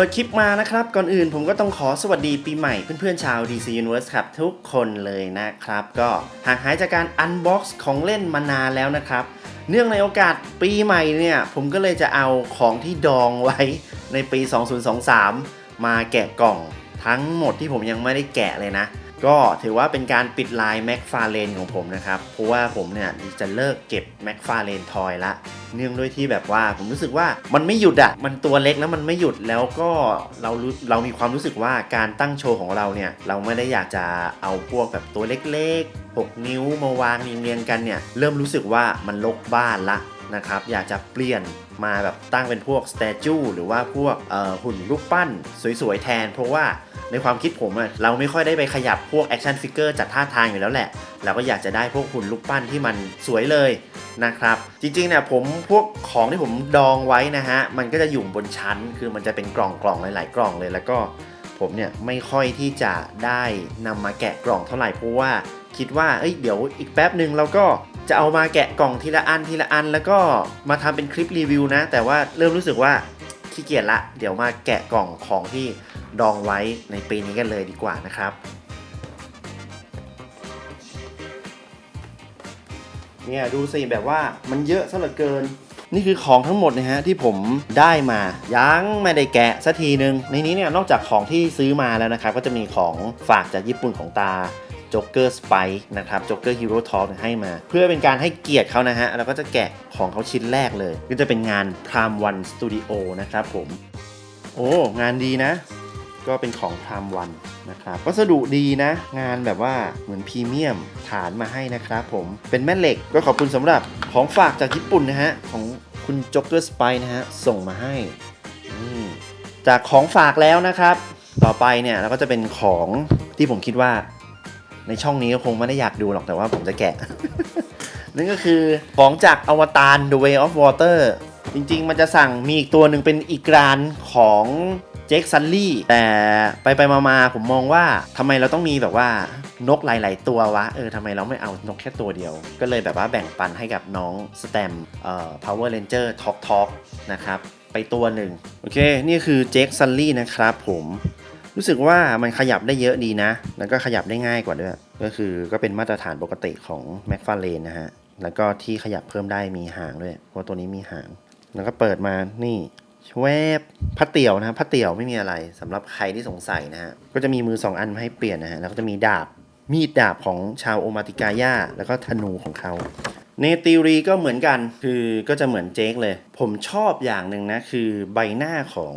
ปิดคลิปมานะครับ ก่อนอื่นผมก็ต้องขอสวัสดีปีใหม่เพื่อนๆชาว DC Universe ครับ ทุกคนเลยนะครับ ก็ห่างหายจากการอันบ็อกซ์ของเล่นมานานแล้วนะครับ เนื่องในโอกาสปีใหม่เนี่ย ผมก็เลยจะเอาของที่ดองไว้ในปี 2023 มาแกะกล่องทั้งหมดที่ผมยังไม่ได้แกะเลยนะ ก็ถือว่าเป็นการปิดลายแม็กฟาเลนของผมนะครับ เพราะว่าผมเนี่ยจะเลิกเก็บแม็กฟาเลนทอยละ เนื่องด้วยที่แบบว่าผมรู้สึกว่ามันไม่หยุดอะมันตัวเล็กแล้วมันไม่หยุดแล้วก็เรารู้เรามีความรู้สึกว่าการตั้งโชว์ของเราเนี่ย เราไม่ได้อยากจะเอาพวกแบบตัวเล็กๆ 6 นิ้วมาวางเรียงๆกันเนี่ย เริ่มรู้สึกว่ามันลกบ้านละนะครับอยากจะเปลี่ยนมาแบบตั้งเป็นพวกสเตจูหรือว่าพวกหุ่นรูปปั้นสวยๆแทน เพราะว่า ในความคิดผมอะเราไม่ค่อยได้ไปขยับพวกแอคชั่นฟิกเกอร์จัดท่าทางอยู่แล้วแหละ เราก็อยากจะได้พวกหุ่นรูปปั้นที่มันสวยเลยนะครับ จริงๆเนี่ยผมพวกของที่ผมดองไว้นะฮะ มันก็จะอยู่บนชั้น คือมันจะเป็นกล่องกล่องๆหลาย ๆ กล่องเลยแล้วก็ผมเนี่ยไม่ค่อยที่จะได้นำมาแกะกล่องเท่าไหร่เพราะว่าคิดว่าเอ้ยเดี๋ยวอีกแป๊บหนึ่งเราก็จะเอามาแกะกล่องทีละอันทีละอัน แล้วก็มาทำเป็นคลิปรีวิวนะ แต่ว่าเริ่มรู้สึกว่า ขี้เกียจละ เดี๋ยวมาแกะกล่องของที่ดองไว้ในปีนี้กันเลยดีกว่านะครับ เนี่ยดูสิแบบว่ามันเยอะซะเหลือเกิน นี่คือของทั้งหมดนะฮะที่ผมได้มายังไม่ได้แกะสักทีนึง ในนี้เนี่ยนอกจากของที่ซื้อมาแล้วนะครับ ก็จะมีของฝากจากญี่ปุ่นของตา จ็อกเกอร์สไปนะครับจ็อกเกอร์ฮีโร่ทอให้มา เพื่อเป็นการให้เกียรติเขานะฮะแล้วก็จะแกะของเขาชิ้นแรกเลย ก็จะเป็นงานพรามวันสตูดิโอนะครับผม โอ้ งานดีนะ ก็เป็นของพรามวันนะครับวัสดุดีนะ งานแบบว่าเหมือนพรีเมียมฐานมาให้นะครับผมเป็นแม่เหล็กก็ขอบคุณสำหรับของฝากจากญี่ปุ่นนะฮะ ของคุณจ็อกเกอร์สไปนะฮะ ส่งมาให้จากของฝากแล้วนะครับ ต่อไปเนี่ยเราก็จะเป็นของที่ผมคิดว่า ในช่องนี้ก็คงไม่ได้อยากดูหรอกแต่ว่าผมจะแกะ นั่นก็คือของจากอวตาร The Way of Water จริงๆ มันจะสั่งมีอีกตัวหนึ่งเป็นอีกรานของเจคซันลี่แต่ไปไปๆมาๆ ผมมองว่าทำไมเราต้องมีแบบว่านกหลาย ๆ ตัววะ เออทำไมเราไม่เอานกแค่ตัวเดียว ก็เลยแบบว่าแบ่งปันให้กับน้องสแตมเอ่อ Power Ranger Talk Talk นะครับ ไปตัวหนึ่ง โอเค นี่คือเจคซันลี่นะครับผม รู้สึกว่ามันขยับได้เยอะดีนะ แล้วก็ขยับได้ง่ายกว่าด้วย ก็คือก็เป็นมาตรฐานปกติของ m c f a r l a n e นะฮะ แล้วก็ที่ขยับเพิ่มได้มีหางด้วย เพราะตัวนี้มีหาง แล้วก็เปิดมา นี่ชวบพัดเตี่ยวนะพัดเตี่ยวไม่มีอะไรสำหรับใครที่สงสัยนะฮะ ก็จะมีมือ 2 อันมาให้เปลี่ยนนะฮะ แล้วก็จะมีดาบ มีดดาบของชาวโอมาติกาย่า แล้วก็ธนูของเขา เนติรีก็เหมือนกันคือก็จะเหมือนเจคเลย ผมชอบอย่างหนึ่งนะ คือใบหน้าของ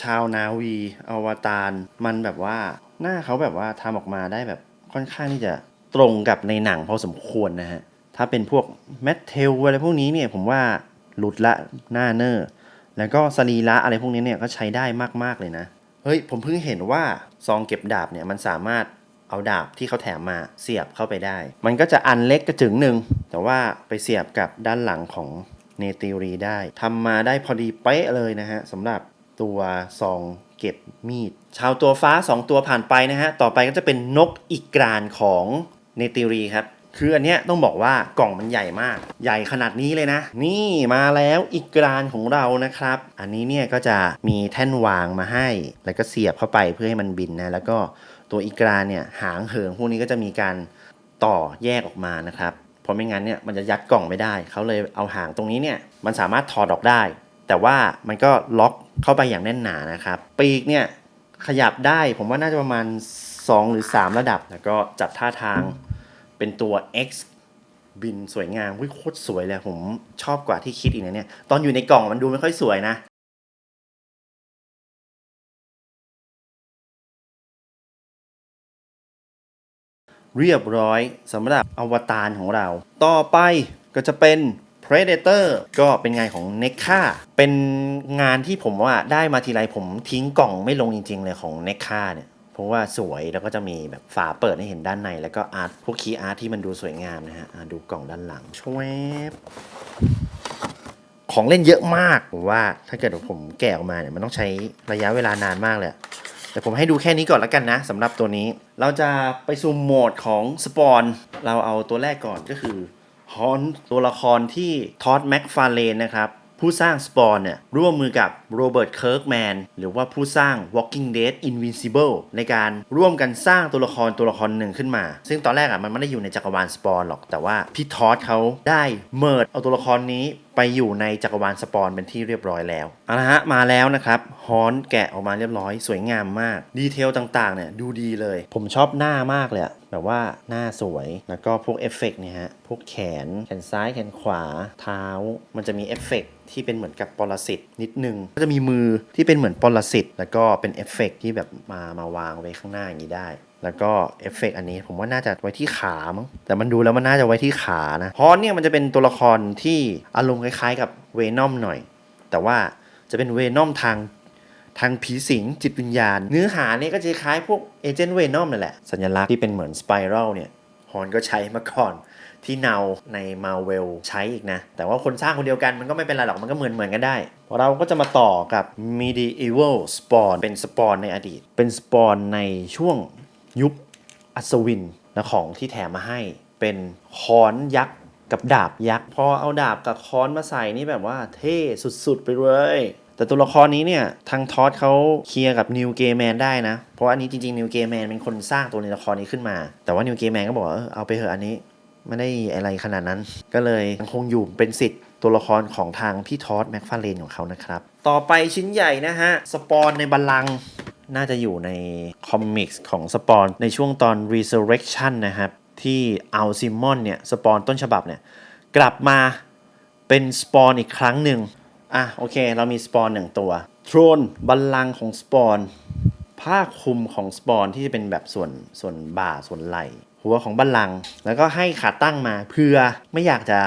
ชาวนาวีอวตารมันแบบว่าหน้าเขาแบบว่าทำออกมาได้แบบค่อนข้างที่จะตรงกับในหนังพอสมควรนะฮะ ถ้าเป็นพวกแมทเทลอะไรพวกนี้เนี่ยผมว่าหลุดละหน้าเนอร์แล้วก็สรีระอะไรพวกนี้เนี่ยก็ใช้ได้มากๆเลยนะ เฮ้ยผมเพิ่งเห็นว่าซองเก็บดาบเนี่ยมันสามารถ เอาดาบที่เขาแถมมาเสียบเข้าไปได้ มันก็จะอันเล็กกระจึงหนึ่ง แต่ว่าไปเสียบกับด้านหลังของเนติรีได้ทำมาได้พอดีเป๊ะเลยนะฮะสำหรับตัวซองเก็บมีด ชาวตัวฟ้า 2 ตัวผ่านไปนะฮะ ต่อไปก็จะเป็นนกอีกกรานของเนติรีครับ คืออันเนี้ยต้องบอกว่ากล่องมันใหญ่มาก ใหญ่ขนาดนี้เลยนะ นี่มาแล้วอีกรานของเรานะครับ อันนี้เนี่ยก็จะมีแท่นวางมาให้ แล้วก็เสียบเข้าไปเพื่อให้มันบินนะ แล้วก็ตัวอีกรานเนี่ยหางเหิงพวกนี้ก็จะมีการต่อแยกออกมานะครับ เพราะไม่งั้นเนี่ยมันจะยัดกล่องไม่ได้ เขาเลยเอาหางตรงนี้เนี่ยมันสามารถถอดออกได้ แต่ว่ามันก็ล็อกเข้าไปอย่างแน่นหนานะครับ ปีกเนี่ยขยับได้ผมว่าน่าจะประมาณ 2 หรือ 3 ระดับ แล้วก็จัดท่าทาง เป็นตัว X บินสวยงามวิโคตรสวยเลยผมชอบกว่าที่คิดอีกนะเนี่ย ตอนอยู่ในกล่องมันดูไม่ค่อยสวยนะเรียบร้อยสำหรับอวตารของเรา ต่อไปก็จะเป็น Predator ก็เป็นงานของ n e c a เป็นงานที่ผมว่าได้มาทีไรผมทิ้งกล่องไม่ลงจริง ๆ เลยของ n e c a เนี่ย เพราะว่าสวยแล้วก็จะมีแบบฝาเปิดให้เห็นด้านใน แล้วก็อาร์ตพวกคีย์อาร์ตที่มันดูสวยงามนะฮะดูกล่องด้านหลังชวบของเล่นเยอะมากผมว่าถ้าเกิดผมแกะออกมาเนี่ยมันต้องใช้ระยะเวลานานมากเลยแต่ผมให้ดูแค่นี้ก่อนแล้วกันนะสำหรับตัวนี้ เราจะไปซูมโหมดของสปอนเราเอาตัวแรกก่อนก็คือฮอนตัวละครที่ทอดแม็กฟาเลนนะครับ ผู้สร้างสปอนเนี่ยร่วมมือกับโรเบิร์ตเคิร์กแมนหรือว่าผู้สร้าง Walking Dead Invincible ในการร่วมกันสร้างตัวละครตัวละครหนึ่งขึ้นมา ซึ่งตอนแรกอะมันไม่ได้อยู่ในจักรวาลสปอนหรอกแต่ว่าพี่ทอดเขาได้เมิร์ดเอาตัวละครนี้ ไปอยู่ในจักรวาลสปอนเป็นที่เรียบร้อยแล้วเอาละฮะมาแล้วนะครับฮอนแกะออกมาเรียบร้อย สวยงามมาก ดีเทลต่างๆเนี่ยดูดีเลย ผมชอบหน้ามากเลยแบบว่าหน้าสวยแล้วก็พวกเอฟเฟกต์เนี่ยฮะ พวกแขน แขนซ้ายแขนขวา เท้า มันจะมีเอฟเฟกต์ที่เป็นเหมือนกับปรสิตนิดนึง ก็จะมีมือที่เป็นเหมือนปรสิตแล้วก็เป็นเอฟเฟกต์ที่แบบมามาวางไว้ข้างหน้าอย่างนี้ได้ แล้วก็เอฟเฟกต์อันนี้ผมว่าน่าจะไว้ที่ขามั้งแต่มันดูแล้วมันน่าจะไว้ที่ขานะฮอนเนี่ยมันจะเป็นตัวละครที่อารมณ์คล้ายๆ กับเวนอมหน่อย แต่ว่าจะเป็นเวนอมทางทางผีสิงจิตวิญญาณ เนื้อหาเนี่ยก็จะคล้ายพวกเอเจนต์เวนอมนั่นแหละ สัญลักษณ์ที่เป็นเหมือนสไปรัลเนี่ยฮอนก็ใช้มาก่อนที่เนาในมาเวลใช้อีกนะ แต่ว่าคนสร้างคนเดียวกันมันก็ไม่เป็นไรหรอกมันก็เหมือนเหมือนกันได้ เราก็จะมาต่อกับ medieval spawn เป็นสปอนในอดีต เป็นสปอนในช่วง ยุคอัศวินและของที่แถมมาให้เป็นค้อนยักษ์กับดาบยักษ์พอเอาดาบกับค้อนมาใส่นี่แบบว่าเท่สุดๆ ไปเลยแต่ตัวละครนี้เนี่ย ทางทอสเขาเคลียร์กับนิวเกมแมนได้นะ เพราะอันนี้จริงๆนิวเกมแมนเป็นคนสร้างตัวในละครนี้ขึ้นมา แต่ว่านิวเกมแมนก็บอกว่าเออเอาไปเถอะอันนี้ไม่ได้อะไรขนาดนั้น ก็เลยยังคงอยู่เป็นสิทธิ์ตัวละครของทางพี่ทอสแม็กฟาเลนของเขานะครับ ต่อไปชิ้นใหญ่นะฮะ สปอนในบัลลังก์ น่าจะอยู่ในคอมิกส์ของสปอนในช่วงตอน Resurrection นะครับ ที่เอัลซิมอนเนี่ย สปอนต้นฉบับเนี่ย กลับมาเป็นสปอนอีกครั้งหนึ่งอะโอเค เรามีสปอนหนึ่งตัวโทรนบัลลังของสปอนผ้าคลุมของสปอนที่จะเป็นแบบส่วนส่วนบ่าส่วนไหล่หัวของบัลลัง แล้วก็ให้ขาตั้งมาเพื่อไม่อยากจะ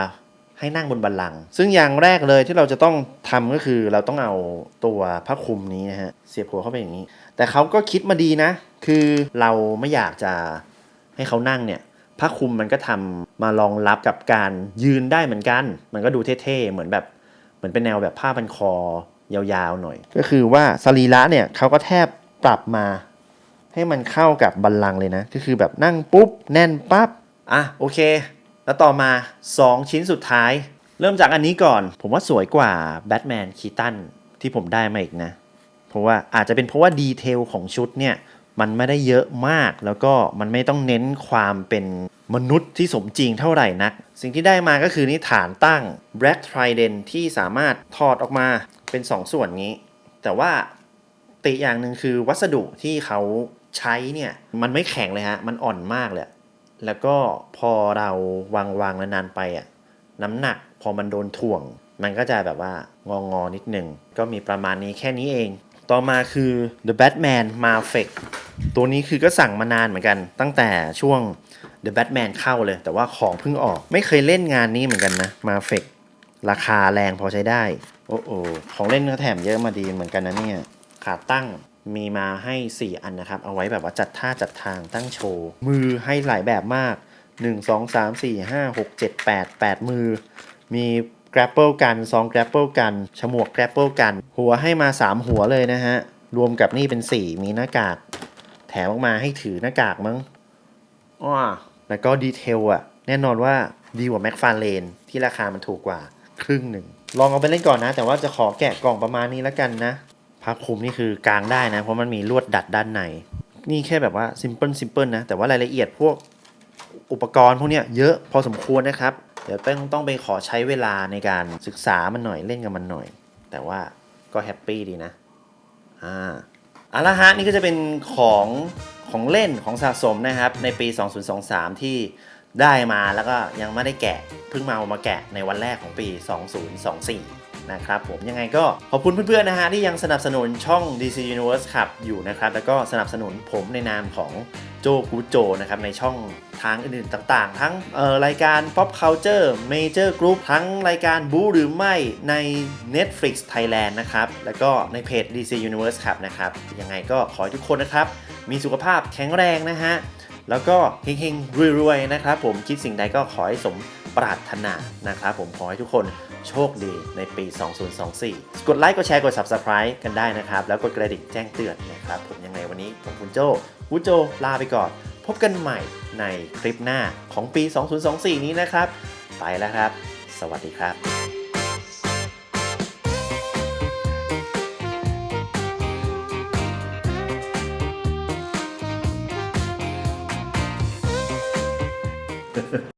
ให้นั่งบนบัลลังก์ซึ่งอย่างแรกเลยที่เราจะต้องทำก็คือเราต้องเอาตัวผ้าคลุมนี้นะฮะเสียบหัวเข้าไปอย่างนี้ แต่เขาก็คิดมาดีนะ คือเราไม่อยากจะให้เขานั่งเนี่ยผ้าคลุมมันก็ทำมารองรับกับการยืนได้เหมือนกัน มันก็ดูเท่ๆเหมือนแบบเหมือนเป็นแนวแบบผ้าพันคอยาวๆหน่อย ก็คือว่าสรีระเนี่ยเขาก็แทบปรับมา ให้มันเข้ากับบัลลังก์เลยนะ ก็คือแบบนั่งปุ๊บแน่นปั๊บอะโอเค แล้วต่อมา 2 ชิ้นสุดท้าย เริ่มจากอันนี้ก่อน ผมว่าสวยกว่าแบทแมนคีตันที่ผมได้มาอีกนะ เพราะว่าอาจจะเป็นเพราะว่าดีเทลของชุดเนี่ย มันไม่ได้เยอะมากแล้วก็มันไม่ต้องเน้นความเป็นมนุษย์ที่สมจริงเท่าไหร่นัก สิ่งที่ได้มาก็คือนี่ฐานตั้ง Black Trident ที่สามารถถอดออกมาเป็น 2ส่วนนี้ แต่ว่าติอย่างหนึ่งคือวัสดุที่เขาใช้เนี่ย มันไม่แข็งเลยฮะ มันอ่อนมากเลย แล้วก็พอเราวางวางนานๆไปอะน้ำหนักพอมันโดนถ่วง มันก็จะแบบว่างองอๆนิดหนึ่งก็มีประมาณนี้แค่นี้เอง ต่อมาคือ The Batman m a f e c ตัวนี้คือก็สั่งมานานเหมือนกัน ตั้งแต่ช่วง The Batman เข้าเลย แต่ว่าของเพิ่งออกไม่เคยเล่นงานนี้เหมือนกันนะ m a f e c ราคาแรงพอใช้ได้ โอ้โหของเล่นก็แถมเยอะมาดีเหมือนกันนะเนี่ยขาตั้ง มีมาให้ 4 อันนะครับ เอาไว้แบบว่าจัดท่าจัดทางตั้งโชว์ มือให้หลายแบบมาก 1 2 3 4 5 6 7 8 8 มือ มี grapple กัน2 grapple กัน ฉมวก grapple กัน หัวให้มา 3 หัวเลยนะฮะ รวมกับนี่เป็น 4 มีหน้ากาก แถมออกมาให้ถือหน้ากากมั้งอ้อแล้วก็ดีเทลอะแน่นอนว่าดีกว่าแม็กฟาเลนที่ราคามันถูกกว่าครึ่งหนึ่ง ลองเอาไปเล่นก่อนนะ แต่ว่าจะขอแกะกล่องประมาณนี้แล้วกันนะ ผ้าคลุมนี่คือกางได้นะ เพราะมันมีลวดดัดด้านใน นี่แค่แบบว่าซิมเพิลซิมเพิลนะ แต่ว่ารายละเอียดพวกอุปกรณ์พวกเนี้ยเยอะพอสมควรนะครับ เดี๋ยวต้องต้องไปขอใช้เวลาในการศึกษามันหน่อยเล่นกับมันหน่อย แต่ว่าก็แฮปปี้ดีนะ อ่าอาละฮะนี่ก็จะเป็นของของเล่นของสะสมนะครับ ในปี 2023 ที่ได้มาแล้วก็ยังไม่ได้แกะเพิ่งมาเอามาแกะในวันแรกของปี 2024 นะครับผมยังไงก็ขอบคุณเพื่อนๆนะฮะที่ยังสนับสนุนช่อง DC Universe ครับอยู่นะครับ แล้วก็สนับสนุนผมในนามของโจกูโจนะครับในช่องทางอื่นๆต่างๆ ทั้งรายการ Pop Culture Major Group ทั้งรายการบูหรือไม่ใน Netflix Thailand นะครับ แล้วก็ในเพจ DC Universe ครับนะครับ ยังไงก็ขอให้ทุกคนนะครับ มีสุขภาพแข็งแรงนะฮะ แล้วก็เฮงๆรวยๆนะครับผมคิดสิ่งใดก็ขอให้สม ปรารถนานะครับผมขอให้ทุกคนโชคดีในปี 2024 กดไลค์กดแชร์กด Subscribe กันได้นะครับ แล้วกดกระดิ่งแจ้งเตือนนะครับผมยังไงวันนี้ผมคุณโจวูโจลาไปก่อน พบกันใหม่ในคลิปหน้าของปี 2024 นี้นะครับ ไปแล้วครับ สวัสดีครับ